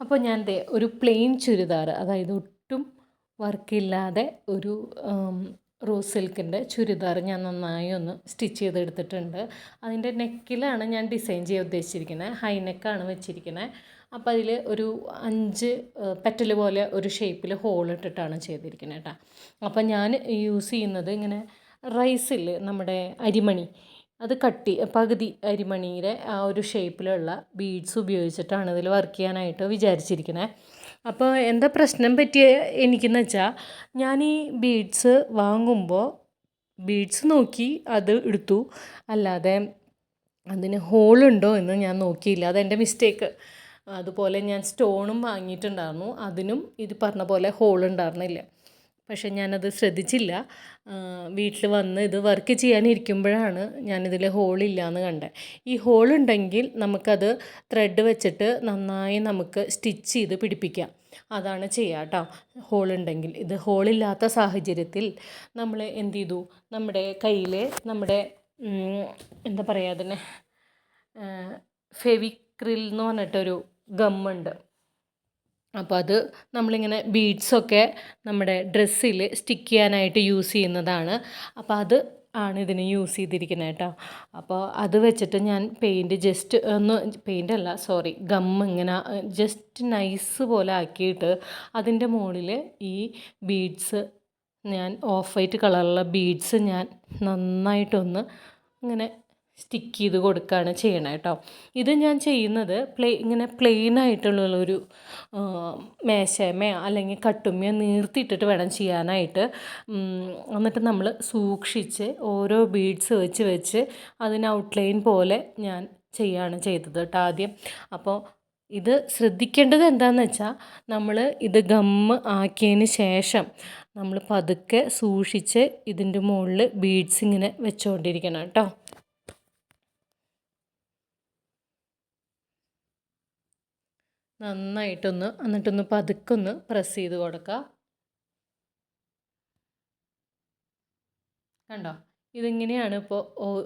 അപ്പോൾ ഞാൻ ഒരു പ്ലെയിൻ ചുരിദാർ അതായത് ഒട്ടും വർക്കില്ലാതെ ഒരു റോസ് സിൽക്കിന്റെ ചുരിദാർ ഞാൻ നന്നായി ഒന്ന് സ്റ്റിച്ച് ചെയ്തെടുത്തിട്ടുണ്ട്. അതിന്റെ നെക്കിലാണ് ഞാൻ ഡിസൈൻ ചെയ്യാൻ ഉദ്ദേശിച്ചിരിക്കുന്നത് ഹൈ നെക്കാണ് വെച്ചിരിക്കുന്നത് അപ്പോൾ അതിൽ ഒരു അഞ്ച് പെറ്റൽ പോലെ ഒരു ഷേപ്പിൽ ഹോൾ ഇട്ടിട്ടാണ് ചെയ്തിരിക്കുന്നത് കേട്ടോ അപ്പോൾ ഞാൻ യൂസ് ചെയ്യുന്നത് ഇങ്ങനെ റൈസിൽ നമ്മുടെ അരിമണി. അത് കട്ടി പകുതി അരിമണിയുടെ ആ ഒരു ഷേപ്പിലുള്ള ബീഡ്സ് ഉപയോഗിച്ചിട്ടാണ് ഇതിൽ വർക്ക് ചെയ്യാനായിട്ട് വിചാരിച്ചിരിക്കുന്നത് അപ്പോൾ എന്താ പ്രശ്നം പറ്റിയ എനിക്കെന്ന് വെച്ചാൽ ഞാൻ ഈ ബീഡ്സ് വാങ്ങുമ്പോൾ ബീഡ്സ് നോക്കി അത് എടുത്തു. അല്ലാതെ അതിന് ഹോളുണ്ടോ എന്ന് ഞാൻ നോക്കിയില്ല. അതെന്റെ മിസ്റ്റേക്ക് അതുപോലെ ഞാൻ സ്റ്റോണും വാങ്ങിയിട്ടുണ്ടായിരുന്നു. അതിനും ഇത് പറഞ്ഞ പോലെ ഹോൾ ഉണ്ടായിരുന്നില്ല. പക്ഷെ ഞാനത് ശ്രദ്ധിച്ചില്ല. വീട്ടിൽ വന്ന് ഇത് വർക്ക് ചെയ്യാനിരിക്കുമ്പോഴാണ് ഞാനിതിൽ ഹോളില്ലാന്ന് കണ്ടത്. ഈ ഹോൾ ഉണ്ടെങ്കിൽ നമുക്കത് ത്രെഡ് വെച്ചിട്ട് നന്നായി നമുക്ക് സ്റ്റിച്ച് ചെയ്ത് പിടിപ്പിക്കാം. അതാണ് ചെയ്യുക കേട്ടോ ഹോൾ ഉണ്ടെങ്കിൽ ഇത് ഹോളില്ലാത്ത സാഹചര്യത്തിൽ നമ്മൾ എന്ത് ചെയ്തു? നമ്മുടെ കയ്യിൽ നമ്മുടെ എന്താ പറയുക അതിനെ ഫെവിക്രിൽ എന്ന് പറഞ്ഞിട്ടൊരു ഗമ്മുണ്ട്. അപ്പോൾ അത് നമ്മളിങ്ങനെ ബീഡ്സൊക്കെ നമ്മുടെ ഡ്രസ്സിൽ സ്റ്റിക്ക് ചെയ്യാനായിട്ട് യൂസ് ചെയ്യുന്നതാണ്. അപ്പോൾ അത് ആണ് ഇതിന് യൂസ് ചെയ്തിരിക്കുന്നത് കേട്ടോ. അപ്പോൾ അത് വെച്ചിട്ട് ഞാൻ പെയിന്റ് ജസ്റ്റ് ഒന്ന് പെയിന്റ് അല്ല സോറി ഗം ഇങ്ങനെ ജസ്റ്റ് നൈസ് പോലെ ആക്കിയിട്ട് അതിന്റെ മുകളിൽ ഈ ബീഡ്സ് ഞാൻ ഓഫ് വൈറ്റ് കളറുള്ള ബീഡ്സ് ഞാൻ നന്നായിട്ടൊന്ന് ഇങ്ങനെ സ്റ്റിക്ക് ചെയ്ത് കൊടുക്കുകയാണ് ചെയ്യണത് കേട്ടോ ഇത് ഞാൻ ചെയ്യുന്നത് പ്ലേ ഇങ്ങനെ പ്ലെയിൻ ആയിട്ടുള്ള ഒരു മേശമയോ അല്ലെങ്കിൽ കട്ടുമ്മയോ നീർത്തിയിട്ടിട്ട് വേണം ചെയ്യാനായിട്ട്. എന്നിട്ട് നമ്മൾ സൂക്ഷിച്ച് ഓരോ ബീഡ്സ് വെച്ച് വെച്ച് അതിന് ഔട്ട്ലൈൻ പോലെ ഞാൻ ചെയ്യാണ് ചെയ്തത് കേട്ടോ ആദ്യം. അപ്പോൾ ഇത് ശ്രദ്ധിക്കേണ്ടത് എന്താണെന്ന് വെച്ചാൽ നമ്മൾ ഇത് ഗമ്മ് ആക്കിയതിന് ശേഷം നമ്മൾ പതുക്കെ സൂക്ഷിച്ച് ഇതിന്റെ മുകളിൽ ബീഡ്സ് ഇങ്ങനെ വെച്ചുകൊണ്ടിരിക്കണം കേട്ടോ നന്നായിട്ടൊന്ന് എന്നിട്ടൊന്ന് പതുക്കൊന്ന് പ്രസ് ചെയ്ത് കൊടുക്കുക കണ്ടോ? ഇതിങ്ങനെയാണ് ഇപ്പോൾ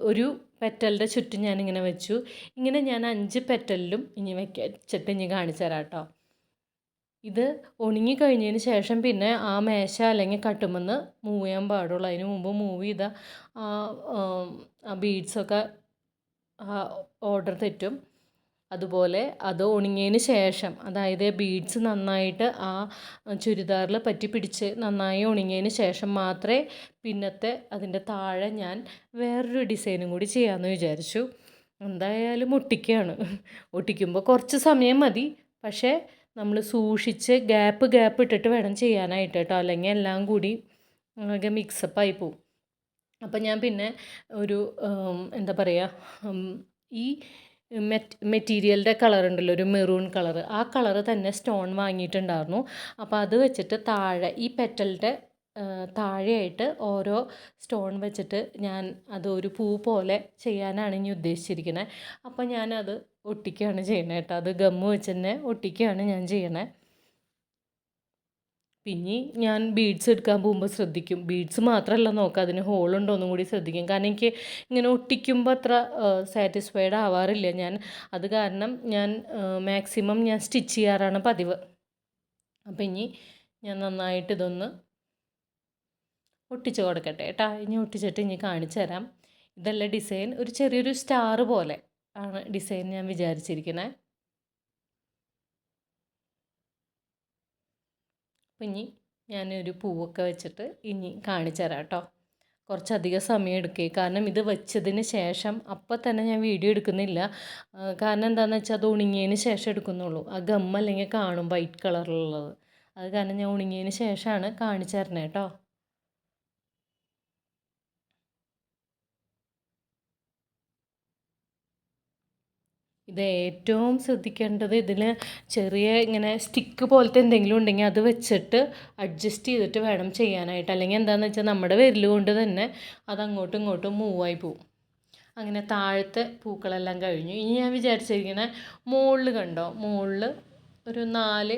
ഒരു പെറ്റലിന്റെ ചുറ്റും ഞാനിങ്ങനെ വെച്ചു. ഇങ്ങനെ ഞാൻ അഞ്ച് പെറ്റലിലും ഇനി വെച്ചിട്ട് ഇനി കാണിച്ചു തരാം കേട്ടോ ഇത് ഉണങ്ങി കഴിഞ്ഞതിന് ശേഷം പിന്നെ ആ മേശ അല്ലെങ്കിൽ കട്ടുമെന്ന് മൂവ് ചെയ്യാൻ പാടുള്ളൂ. അതിന് മുമ്പ് മൂവ് ചെയ്ത ആ ബീഡ്സൊക്കെ ഓർഡർ തെറ്റും. അതുപോലെ അത് ഉണങ്ങിയതിന് ശേഷം അതായത് ബീഡ്സ് നന്നായിട്ട് ആ ചുരിദാറിൽ പറ്റി പിടിച്ച് നന്നായി ഉണങ്ങിയതിന് ശേഷം മാത്രമേ പിന്നത്തെ അതിന്റെ താഴെ ഞാൻ വേറൊരു ഡിസൈനും കൂടി ചെയ്യാമെന്ന് വിചാരിച്ചു. എന്തായാലും ഒട്ടിക്കുകയാണ്. ഒട്ടിക്കുമ്പോൾ കുറച്ച് സമയം മതി. പക്ഷേ നമ്മൾ സൂക്ഷിച്ച് ഗ്യാപ്പ് ഗ്യാപ്പ് ഇട്ടിട്ട് വേണം ചെയ്യാനായിട്ട് കേട്ടോ. അല്ലെങ്കിൽ എല്ലാം കൂടി ആകെ മിക്സപ്പായി പോവും. അപ്പം ഞാൻ പിന്നെ ഒരു എന്താ പറയുക ഈ മെറ്റീരിയലിന്റെ കളർ ഉണ്ടല്ലോ ഒരു മെറൂൺ കളർ ആ കളർ തന്നെ സ്റ്റോൺ വാങ്ങിയിട്ടുണ്ടായിരുന്നു. അപ്പോൾ അത് വെച്ചിട്ട് താഴെ ഈ പെറ്റലിന്റെ താഴെയായിട്ട് ഓരോ സ്റ്റോൺ വെച്ചിട്ട് ഞാൻ അത് ഒരു പൂ പോലെ ചെയ്യാനാണ് ഇനി ഉദ്ദേശിച്ചിരിക്കുന്നത് അപ്പോൾ ഞാനത് ഒട്ടിക്കുകയാണ് ചെയ്യണത് കേട്ടോ. അത് ഗമ്മ് വെച്ച് തന്നെ ഒട്ടിക്കുകയാണ് ഞാൻ ചെയ്യണത് പിന്നെ ഞാൻ ബീഡ്സ് എടുക്കാൻ പോകുമ്പോൾ ശ്രദ്ധിക്കും. ബീഡ്സ് മാത്രമല്ല നോക്കുക അതിന് ഹോളുണ്ടോ ഒന്നും കൂടി ശ്രദ്ധിക്കും. കാരണം എനിക്ക് ഇങ്ങനെ ഒട്ടിക്കുമ്പോൾ അത്ര സാറ്റിസ്ഫൈഡ് ആവാറില്ല ഞാൻ. അത് കാരണം ഞാൻ മാക്സിമം ഞാൻ സ്റ്റിച്ച് ചെയ്യാറാണ് പതിവ്. അപ്പം ഇനി ഞാൻ നന്നായിട്ട് ഇതൊന്ന് ഒട്ടിച്ച് കൊടുക്കട്ടെ കേട്ടോ ഇനി ഒട്ടിച്ചിട്ട് ഇനി കാണിച്ചു തരാം. ഇതല്ല ഡിസൈൻ ഒരു ചെറിയൊരു സ്റ്റാർ പോലെ ആണ് ഡിസൈൻ ഞാൻ വിചാരിച്ചിരിക്കുന്നത് ഇനി ഞാനൊരു പൂവൊക്കെ വെച്ചിട്ട് ഇനി കാണിച്ചു തരാം കേട്ടോ. കുറച്ചധികം സമയം എടുക്കുക കാരണം ഇത് വെച്ചതിന് ശേഷം അപ്പം തന്നെ ഞാൻ വീഡിയോ എടുക്കുന്നില്ല. കാരണം എന്താണെന്ന് വെച്ചാൽ അത് ഉണങ്ങിയതിന് ശേഷം എടുക്കുന്നുള്ളൂ. ആ ഗം അല്ലെങ്കിൽ കാണും വൈറ്റ് കളറിലുള്ളത്. അത് കാരണം ഞാൻ ഉണങ്ങിയതിന് ശേഷമാണ് കാണിച്ചു തരണേ കേട്ടോ. ഇത് ഏറ്റവും ശ്രദ്ധിക്കേണ്ടത് ഇതിൽ ചെറിയ ഇങ്ങനെ സ്റ്റിക്ക് പോലത്തെ എന്തെങ്കിലും ഉണ്ടെങ്കിൽ അത് വെച്ചിട്ട് അഡ്ജസ്റ്റ് ചെയ്തിട്ട് വേണം ചെയ്യാനായിട്ട്. അല്ലെങ്കിൽ എന്താണെന്ന് വെച്ചാൽ നമ്മുടെ വിരൽ കൊണ്ട് തന്നെ അത് അങ്ങോട്ടും ഇങ്ങോട്ടും മൂവായി പോവും. അങ്ങനെ താഴത്തെ പൂക്കളെല്ലാം കഴിഞ്ഞു. ഇനി ഞാൻ വിചാരിച്ചിരിക്കുന്നത് മുകളിൽ കണ്ടോ? മുകളിൽ ഒരു നാല്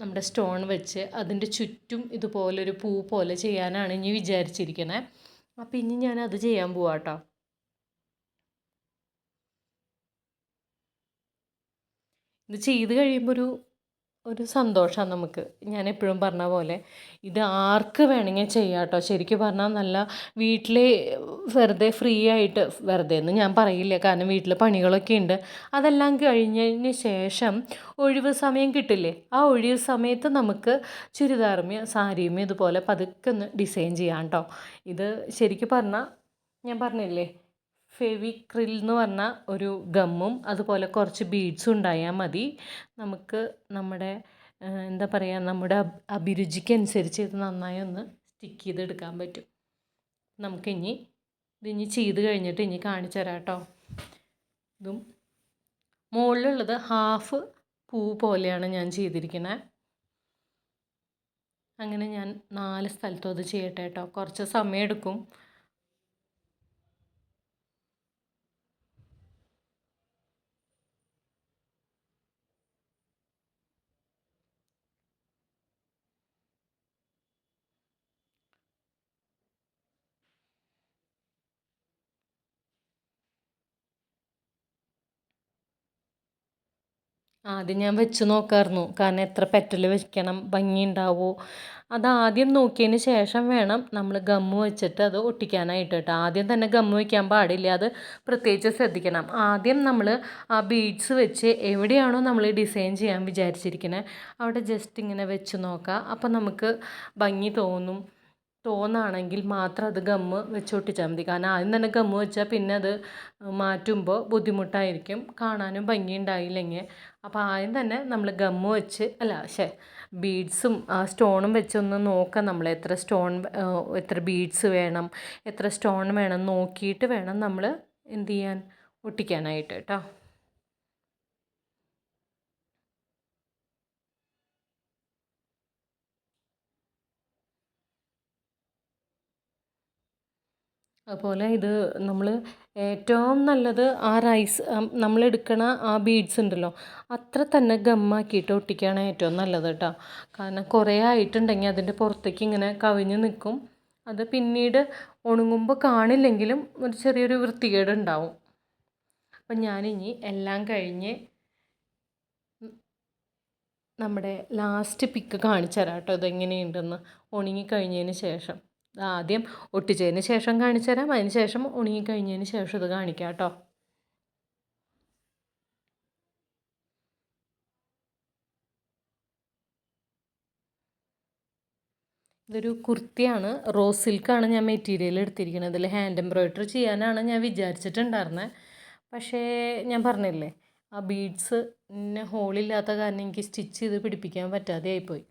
നമ്മുടെ സ്റ്റോൺ വെച്ച് അതിന്റെ ചുറ്റും ഇതുപോലൊരു പൂ പോലെ ചെയ്യാനാണ് ഇനി വിചാരിച്ചിരിക്കണേ. അപ്പോൾ ഇനി ഞാൻ അത് ചെയ്യാൻ പോവാം ഇത് ചെയ്ത് കഴിയുമ്പോൾ ഒരു ഒരു സന്തോഷമാണ് നമുക്ക്. ഞാൻ എപ്പോഴും പറഞ്ഞ പോലെ ഇത് ആർക്ക് വേണമെങ്കിൽ ചെയ്യാം കേട്ടോ ശരിക്കും പറഞ്ഞാൽ നല്ല വീട്ടിൽ വെറുതെ ഫ്രീ ആയിട്ട് വെറുതെ എന്ന് ഞാൻ പറയില്ല. കാരണം വീട്ടിലെ പണികളൊക്കെ ഉണ്ട് അതെല്ലാം കഴിഞ്ഞതിന് ശേഷം ഒഴിവ് സമയം കിട്ടില്ലേ? ആ ഒഴിവ് സമയത്ത് നമുക്ക് ചുരിദാറുമേ സാരിയുമേ ഇതുപോലെ പതുക്കെ ഒന്ന് ഡിസൈൻ ചെയ്യാം കേട്ടോ ഇത് ശരിക്കും പറഞ്ഞാൽ ഞാൻ പറഞ്ഞില്ലേ? ഫെവിക്രിൽ എന്ന് പറഞ്ഞ ഒരു ഗമ്മും അതുപോലെ കുറച്ച് ബീഡ്സും ഉണ്ടായാൽ മതി. നമുക്ക് നമ്മുടെ എന്താ പറയുക നമ്മുടെ അഭിരുചിക്കനുസരിച്ച് ഇത് നന്നായി ഒന്ന് സ്റ്റിക്ക് ചെയ്തെടുക്കാൻ പറ്റും. നമുക്കിനി ഇതിനി ചെയ്ത് കഴിഞ്ഞിട്ട് ഇനി കാണിച്ചു തരാം കേട്ടോ. ഇതും മുകളിലുള്ളത് ഹാഫ് പൂ പോലെയാണ് ഞാൻ ചെയ്തിരിക്കുന്നത് അങ്ങനെ ഞാൻ നാല് സ്ഥലത്തും അത് ചെയ്യട്ടെ കേട്ടോ. കുറച്ച് സമയം ആദ്യം ഞാൻ വെച്ച് നോക്കായിരുന്നു. കാരണം എത്ര പെറ്റൽ വെക്കണം ഭംഗി ഉണ്ടാവുമോ ആദ്യം നോക്കിയതിന് ശേഷം വേണം നമ്മൾ ഗമ്മ് വെച്ചിട്ട് അത് ഒട്ടിക്കാനായിട്ട് കേട്ടോ. ആദ്യം തന്നെ ഗമ്മ് വെക്കാൻ പാടില്ല. അത് പ്രത്യേകിച്ച് ശ്രദ്ധിക്കണം. ആദ്യം നമ്മൾ ആ ബീഡ്സ് വെച്ച് എവിടെയാണോ നമ്മൾ ഡിസൈൻ ചെയ്യാൻ വിചാരിച്ചിരിക്കുന്നത് അവിടെ ജസ്റ്റ് ഇങ്ങനെ വെച്ച് നോക്കാം. അപ്പോൾ നമുക്ക് ഭംഗി തോന്നും. തോന്നാണെങ്കിൽ മാത്രം അത് ഗമ്മ് വെച്ച് ഒട്ടിച്ചാൽ മതി. കാരണം ആദ്യം തന്നെ ഗമ്മ് വെച്ചാൽ പിന്നെ അത് മാറ്റുമ്പോൾ ബുദ്ധിമുട്ടായിരിക്കും. കാണാനും ഭംഗി ഉണ്ടായില്ലെങ്കിൽ അപ്പോൾ ആദ്യം തന്നെ നമ്മൾ ഗമ്മ് വെച്ച് അല്ല ശേ ബീഡ്സും ആ സ്റ്റോണും വെച്ചൊന്ന് നോക്കാം നമ്മൾ. എത്ര സ്റ്റോൺ എത്ര ബീഡ്സ് വേണം എത്ര സ്റ്റോൺ വേണം നോക്കിയിട്ട് വേണം നമ്മൾ എന്ത് ചെയ്യാൻ ഒട്ടിക്കാനായിട്ട് കേട്ടോ. അതുപോലെ ഇത് നമ്മൾ ഏറ്റവും നല്ലത് ആ റൈസ് നമ്മൾ എടുക്കണ ആ ബീഡ്സ് ഉണ്ടല്ലോ അത്ര തന്നെ ഗമ്മാക്കിയിട്ട് ഒട്ടിക്കുകയാണ് ഏറ്റവും നല്ലത് കേട്ടോ. കാരണം കുറേ ആയിട്ടുണ്ടെങ്കിൽ അതിന്റെ പുറത്തേക്ക് ഇങ്ങനെ കവിഞ്ഞ് നിൽക്കും. അത് പിന്നീട് ഉണങ്ങുമ്പോൾ കാണില്ലെങ്കിലും ഒരു ചെറിയൊരു വൃത്തികേട് ഉണ്ടാവും അപ്പം ഞാനിനി എല്ലാം കഴിഞ്ഞ് നമ്മുടെ ലാസ്റ്റ് പിക്ക് കാണിച്ചു തരാം കേട്ടോ ഇതെങ്ങനെയുണ്ടെന്ന് ഉണങ്ങി കഴിഞ്ഞതിന് ശേഷം. ആദ്യം ഒട്ടിച്ചതിന് ശേഷം കാണിച്ചു തരാം. അതിന് ശേഷം ഉണങ്ങി കഴിഞ്ഞതിന് ശേഷം ഇത് കാണിക്കാം കേട്ടോ. ഇതൊരു കുർത്തിയാണ്. റോസ് സിൽക്കാണ് ഞാൻ മെറ്റീരിയൽ എടുത്തിരിക്കുന്നത്. ഇതിൽ ഹാൻഡ് എംബ്രോയ്ഡറി ചെയ്യാനാണ് ഞാൻ വിചാരിച്ചിട്ടുണ്ടായിരുന്നത് പക്ഷേ ഞാൻ പറഞ്ഞില്ലേ ആ ബീഡ്സ് പിന്നെ ഹോളില്ലാത്ത കാരണം എനിക്ക് സ്റ്റിച്ച് ചെയ്ത് പിടിപ്പിക്കാൻ പറ്റാതെ ആയിപ്പോയി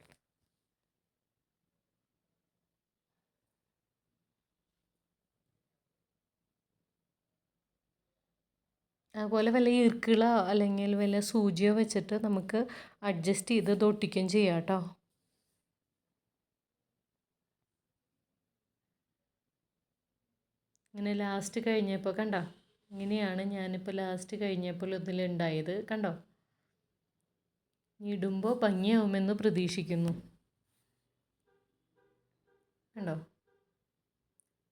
അതുപോലെ വല്ല ഈർക്കിളോ അല്ലെങ്കിൽ വല്ല സൂചിയോ വെച്ചിട്ട് നമുക്ക് അഡ്ജസ്റ്റ് ചെയ്ത് ഇത് ഒട്ടിക്കുകയും ചെയ്യാം കേട്ടോ. ഇങ്ങനെ ലാസ്റ്റ് കഴിഞ്ഞപ്പോൾ കണ്ടോ? ഇങ്ങനെയാണ് ഞാനിപ്പോൾ ലാസ്റ്റ് കഴിഞ്ഞപ്പോൾ ഇതിലുണ്ടായത് കണ്ടോ? ഇടുമ്പോൾ ഭംഗിയാവുമെന്ന് പ്രതീക്ഷിക്കുന്നു. കണ്ടോ?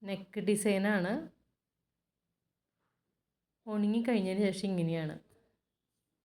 നെക്ക് ഡിസൈനാണ് ഉണങ്ങി കഴിഞ്ഞതിന് ശേഷം ഇങ്ങനെയാണ്.